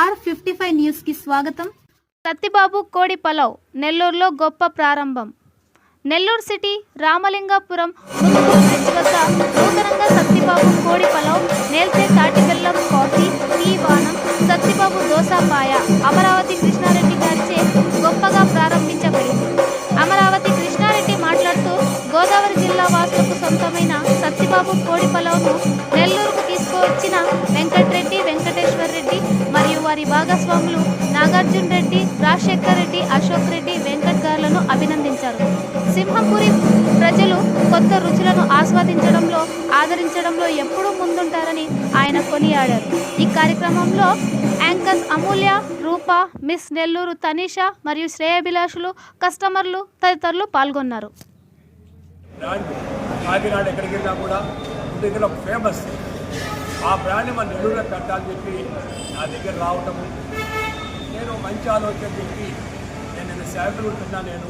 Are fifty five న్యూస్కి స్వాగతం. సత్తిబాబు కోడి పలావ్ నెల్లూరులో గొప్ప ప్రారంభం. నెల్లూరు సిటీ రామలింగాపురం బ్రిడ్జ్ వద్ద నూతనంగా సత్తిబాబు కోడి పలావ్ నేల్చే తాటిబెల్లం కాఫీ టీ వానం సత్తిబాబు దోసపాయ అమరావతి కృష్ణారెడ్డి గారిచే గొప్పగా ప్రారంభించబడింది. అమరావతి కృష్ణారెడ్డి మాట్లాడుతూ గోదావరి జిల్లా వాసులకు సొంతమైన సత్తిబాబు కోడి పలావ్ను వారి భాగస్వాములు నాగార్జున రెడ్డి రాజశేఖర్ రెడ్డి అశోక్ రెడ్డి వెంకట్ గారులను అభినందించారు. సింహపురి ప్రజలు కొత్త రుచులను ఆస్వాదించడంలో ఆదరించడంలో ఎప్పుడూ ముందుంటారని ఆయన కొనియాడారు. ఈ కార్యక్రమంలో యాంకర్స్ అమూల్య రూప మిస్ నెల్లూరు తనీష మరియు శ్రేయభిలాషులు కస్టమర్లు తదితరులు పాల్గొన్నారు. కాకినాడ ఎక్కడికి వెళ్ళినా కూడా ఫేమస్ ఆ బ్రాండ్ మన నెల్లూరులో పెట్టాలని చెప్పి నా దగ్గర రావటము. నేను మంచి ఆలోచన చెప్పి నేను నిన్న శాంపుల్ ఉంటున్నా నేను.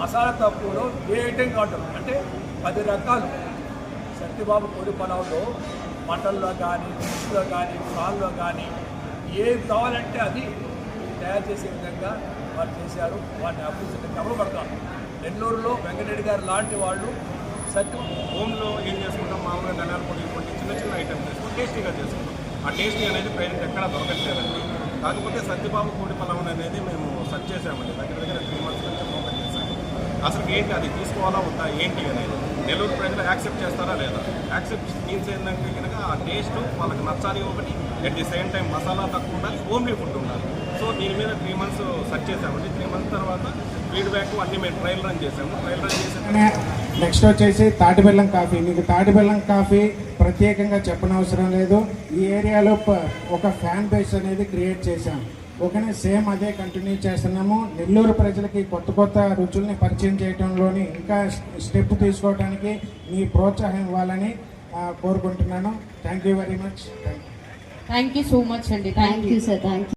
మసాలా తక్కువలో ఏ కావటం అంటే పది రకాలు. సత్యబాబు పొడి పొలంలో మటన్లో కానీ ఫిష్లో కానీ ప్రాన్లో కానీ ఏది కావాలంటే అది తయారు చేసే విధంగా వారు చేశారు. వాటిని అభివృద్ధి గమనపడతాను నెల్లూరులో వెంకటరెడ్డి గారు లాంటి వాళ్ళు సత్యం. హోమ్లో ఏం చేసుకుంటాం? మామూలుగా ధనియాల టేస్టీగా చేసుకుంటాం ఆ టేస్టీ అనేది పేరెంట్ ఎక్కడ దొరకట్లేదండి. కాకపోతే సత్యబాబు కోడి పొలం అనేది మేము సెర్చ్ చేసామండి దగ్గర దగ్గర త్రీ మంత్స్ నుంచి ఓపెన్ చేసాము అసలు ఏంటి అది తీసుకోవాలా ఉందా ఏంటి అనేది? నెల్లూరు ప్రజలు యాక్సెప్ట్ చేస్తారా లేదా? యాక్సెప్ట్ మీన్స్ ఏంటంటే కనుక ఆ టేస్ట్ వాళ్ళకి నచ్చాలి ఒకటి at the same time masala తక్కువ ఉండాలి హోమ్లీ ఫుడ్ ఉండాలి. సో దీని మీద త్రీ మంత్స్ సెర్చ్ చేసామండి త్రీ మంత్స్ తర్వాత ఫీడ్బ్యాక్ అన్ని మేము ట్రయల్ రన్ చేసాము ట్రయల్ రన్ చేసిన నెక్స్ట్ వచ్చేసి తాటిబెల్లం కాఫీ మీకు తాటిబెల్లం కాఫీ ప్రత్యేకంగా చెప్పనవసరం లేదు. ఈ ఏరియాలో ప- ఒక ఫ్యాన్ బేస్ అనేది క్రియేట్ చేశాం. ఓకేనే సేమ్ అదే కంటిన్యూ చేస్తున్నాము. నెల్లూరు ప్రజలకి కొత్త కొత్త రుచుల్ని పరిచయం చేయడంలోని ఇంకా స్టెప్ తీసుకోవడానికి మీ ప్రోత్సాహం ఇవ్వాలని కోరుకుంటున్నాను. Thank you very much thank you so much అండి. Thank you sir thank you